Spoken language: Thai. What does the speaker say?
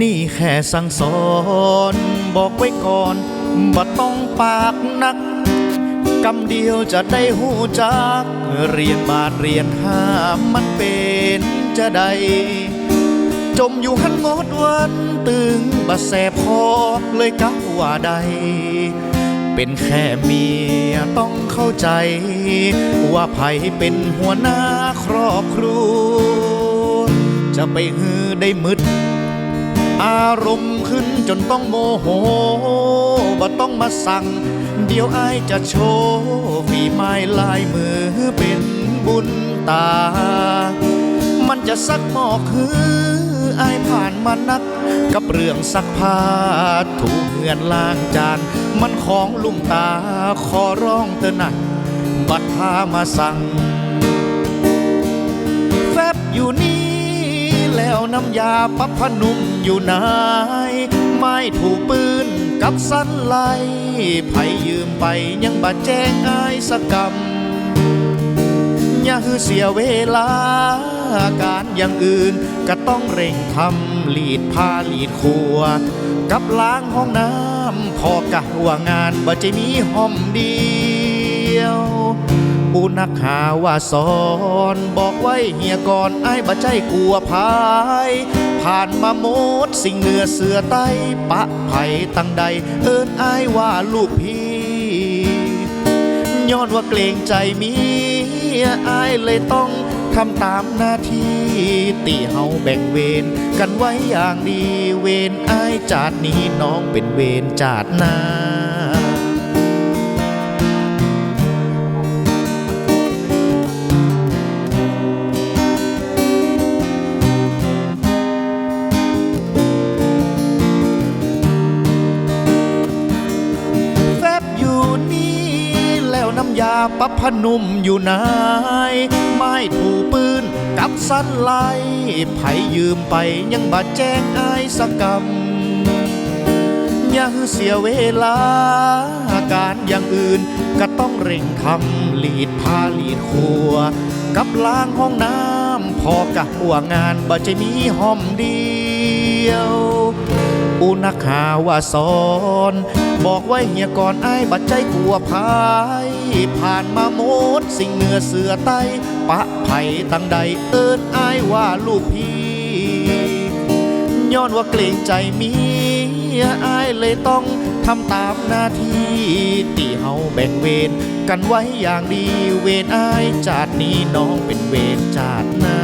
นี่แค่สั่งสอนบอกไว้ก่อนบ่ต้องปากนักกำเดียวจะได้หูจัก เรียนบาทเรียนห้ามมันเป็นจะได้ จมอยู่หันงดวันตึงบะแสบคอเลยกะว่าใด เป็นแค่เมียต้องเข้าใจ ว่าไผเป็นหัวหน้าครอบครัวจะไปฮือได้มืด อารมณ์ขึ้นจนต้องโมโหบ่ต้องมาสั่ง เดี๋ยวอายจะโชว์ฝีไม้ลายมือเป็นบุญตา มันจะซักหมอกคืออายผ่านมานัก กับเรื่องซักผ้าถูเหือนล้างจาน มันของลุงตาขอร้องเถอะนะบัดพามาสั่ง แฟบอยู่นี่ แล้วน้ำยาปับพนุ่มอยู่ไหนไม้ถูกปืนกับสันไลไผยืมไปยังบาแจ้งอายสกรรมอย่าฮือเสียเวลา การอย่างอื่นก็ต้องเร่งทำหลีดผ้าหลีดครัว กับล้างห้องน้ำพอกะว่างานบ่จะมีห้อมเดียว ปูนักหาว่าสอนบอกไว้เฮียก่อนไอ้ายบ่ใจกลัวพาย ผ่านมาหมดสิ่งเหนือเสือใต้ปะไผ่ตั้งใด เอิ้นไอ้ว่าลูกพี่ย้อนว่าเกรงใจเมียอายเลยต้องทำตามหน้าที่ตีเฮาแบ่งเวรกันไว้อย่างดีเวรไอายจาดนี้น้องเป็นเวรจาดหน้า ยาปัพนุ่มอยู่ไหนไม้ถูปืนกับสั้นไลไผยืมไปยังบาดแจ้งอายสกรรมอย่าเสียเวลา การอย่างอื่นก็ต้องเร่งทำหลีดผ้าหลีดครัว กับล้างห้องน้ำพอกะหัวงานบ่จะมีห้อมเดียว ปูนักหาว่าสอน บอกไว้เฮียก่อนไอ้ายบัดใจกลัวพาย ผ่านมาหมดสิ่งเหนือเสือใต้ปะไผ่ตั้งใดเอิ้นไอ้ว่าลูกพี่ย้อนว่าเกรงใจเมียอายเลยต้องทำตามหน้าที่ที่เฮาแบ่งเวรกันไว้อย่างดีเวรอาย จาดนี้น้องเป็นเวรจาดหน้า